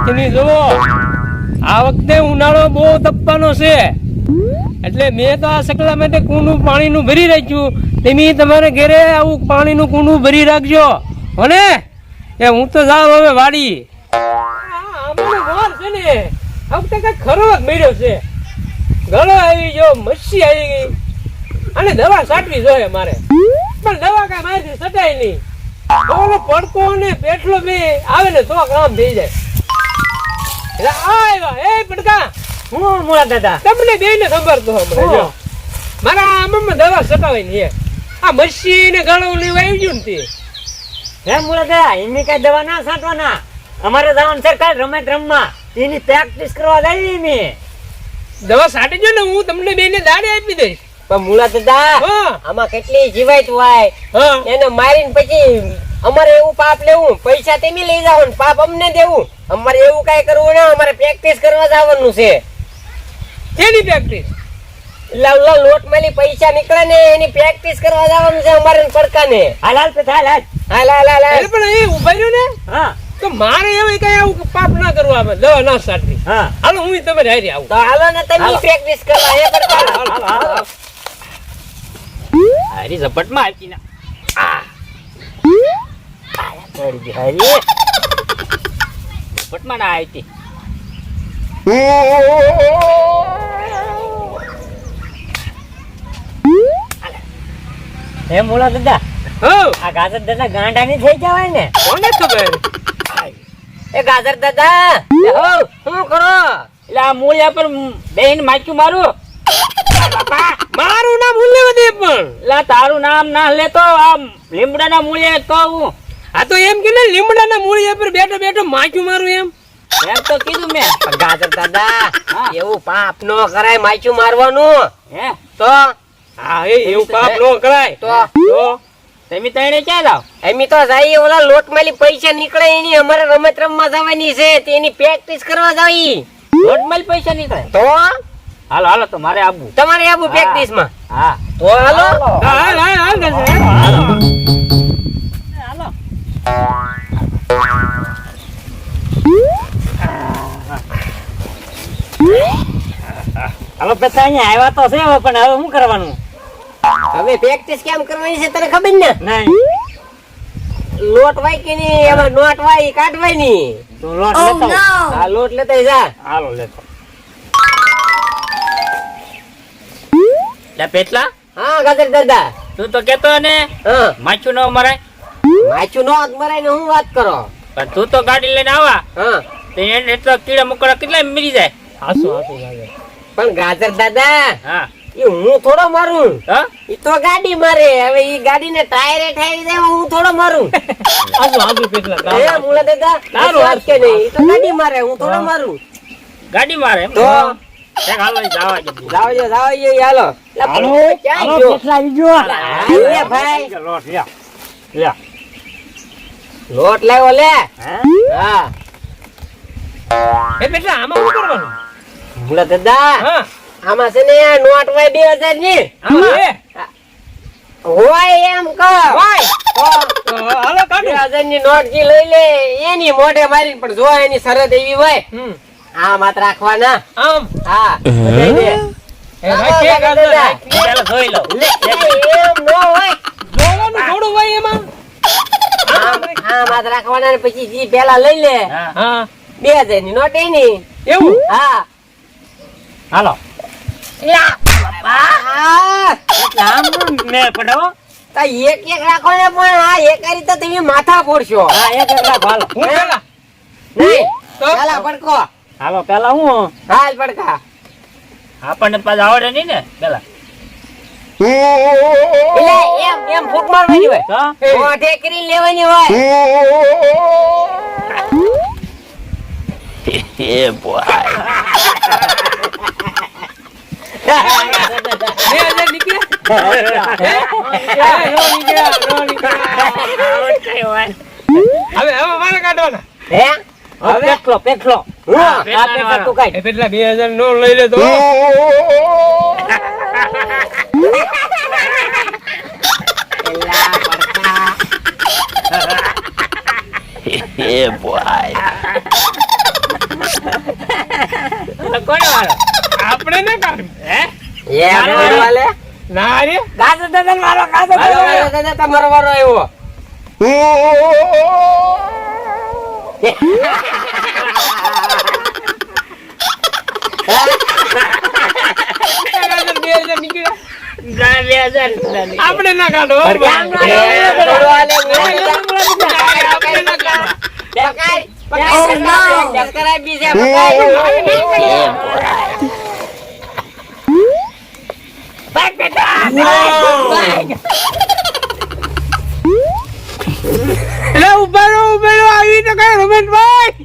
આજની જુઓ. આ વખતે ઉનાળો બહુ તપવાનો છે. એટલે મેં તો આ સકલા માટે કુંડું પાણીનું ભરી રાખ્યું. તમે તમારે ઘરે આવું પાણીનું કુંડું ભરી રાખજો. ભલે એ હું તો જાઉં હવે વાડી. ને. આ વખતે કઈ ખરો મળ્યો છે. ગળો આવી ગયો મચ્છી આવી ગઈ. અને દવા છાંટવી જોઈએ મારે. પણ દવા કાંઈ મારાથી સટાય નહીં. ઓલો પડકો ને પેટલો બે આવે ને તો કામ થઈ જાય આવ્યા એ પડકા હું મોળા દાદા. તમને બે ને ખબર તો હમણાં મારા દવા નહીં આ મચ્છી ને ગળો એવું આવી ગયું ને તે. હે મોળા દાદા એમની કઈ દવા ના છાંટવાના? અમારે જવાનું સર કાલ રમત રમવા. એની પ્રેક્ટિસ કરવા જઈએ ને દવા છાંટી જો ને હું તમને બે ને દાડે આપી દઈશ. પણ દાદા આમાં કેટલી જીવાત હોય. હા. એને મારીને પછી અમારે એવું પાપ લેવું પૈસા તેમી લઈ જાવ પાપ અમને દેવું. અમારે એવું કઈ કરવું ના અમારે પ્રેક્ટિસ કરવા જવાનું છે. તેની પ્રેક્ટિસ લા લા લોટ મેલી પૈસા નીકળે ને એની પ્રેક્ટિસ કરવા જવાનું છે અમારે પડકા ને હાલ હાલ પેથા હાલ હાલ. હાલ હાલ હાલ હાલ. પણ એ ઊભા રહ્યો ને? હા. તો મારે એવું કઈ આવું પાપ ના કરવું આવે. દવા ના છાંટવી હા. હાલો હું તમારે હારી આવું. તો હાલો ને તમે પ્રેક્ટિસ કરવા એ પડકા હાલ હાલો. હારી ઝપટમાં આવી ના. આ. ના હે મોળા દાદા. આ ગાજર દાદા ગાંડા ની થઈ જવાય ને? કોને ખબર? એ ગાજર દાદા. હો શું કરો? એટલે આ મૂળિયા પર બેન માચ્યું મારું. મારું નામ ઉલ્લેવા દે પણ. એટલે તારું નામ ના લેતો આ લીમડાના મૂળિયા કહું. આ તો એમ કે લીમડાના મૂળિયા પર બેઠો બેઠો માચું મારું એમ. એમ તો કીધું મેં. ગાજર દાદા એવું પાપ નો કરાય માચું મારવાનું. હે? તો? હા એવું પાપ નો કરાય. તો? તમે તણે ક્યાં જાવ? એમી તો જઈએ ઓલા લોટમાંથી પૈસા નીકળે એની અમારે રમત રમવા જવાની છે તેની પ્રેક્ટિસ કરવા જાવી લોટ માલી પૈસા નીકળે? તો? હાલો હાલો તો મારે આવવું તમારે આવું પ્રેક્ટિસમાં? હા. તો હાલો હાલ હાલ. હાલો. હાલો પેલા અહીંયા આવ્યા તો છે પણ હવે શું કરવાનું? હવે પ્રેક્ટિસ કેમ કરવાની છે તને ખબર ને? નહીં. લોટ વાય કે નહીં એમાં નોટ વાય કાઢવાયની તું લોટ લેતો આ લોટ લેતા જા. હાલો લેતો લે પેટલા? હા ગાજર દાદા તું તો કેતો ને હા. માછું ન મરાય. માચું નો મરાય ને હું વાત કરો? પણ તું તો ગાડી લઈને આવા. હા. તે એને તો કીડા મકોડા કેટલા મરી જાય. હાસો હાસો ગાજર. પણ ગાજર દાદા હા. એ હું થોડો મારું. હા? એ તો ગાડી મારે. હવે એ ગાડી ને ટાયરે ઠારી દે હું થોડો મારું. હાસો હાસો કેટલા એ મુલા દાદા તારું વાત કે નહીં? એ તો ગાડી મારે હું થોડો મારું. ગાડી મારે તો? હાલો જવા દે. જાવ જો જાવ જો ઈ હાલો. લા, પણ ગયો? ભાઈ. લ્યા. લ્યા. લોટ લાવ્યો લે. હા? એ બેટા આમાં શું કરવાનું? મુલા દાદા હા. આમાં છે ને નોટ વાય બે હજારની. આમાં? હોય એમ કહો. હોય? હાલો બે કાઢો હજારની નોટ જી લઈ લે એની મોઢે મારી પણ જો એની શરત એવી હોય હમ. આ માત રાખવાના. આમ? હા. લઈ લે. એ ભાઈ કે ગાજર રાખી. જોઈ લો લે, એમ નો હોય. જોવાનું થોડું હોય એમાં. આમ આમ હાથ રાખવાના પછી જી પેલા લઈ લે. હા. હા. બે હજારની નોટ એની. એવું? હા. હાલો. લા, બાપા. આમ મેં પડાવો એક એક રાખો ને પણ આ એક રીતે તમે માથા ફોડશો. હા એક એક રાખો. હાલો. હું પેલા નહીં? પડકો હાલો પેલા હું? હાલ પડકા આપણને પાછા આવડે નહીં ને પેલા એટલે એમ એમ ફૂક મારવાની હોય? લેવાની હોય. હવે હવે મારે કાઢવાના. હે? પેટલો પેટલો હા, આ પેટલા તું પેટલા બે હજાર નો લઈ લે તો boy. કોણ વાળો આપણે ને કામ હે એ આપણે વાલે ના રે ગાજો દાદા મારો હાલો, દાદા, તમારો વારો આવ્યો બે હજાર નીકળ્યા ના, બે હજાર દાદા. આપણે ના કાઢો હો કેમ ના ભાઈ. એ, થોડું હાલે, આપણે ના કાઢો. પકાય, પકાય, Oh, no. ચક્કર આપી છે, પકાય. ભાગ ના કાઢો એટલે ઊભા રહો આવી તો કઈ રમેશભાઈ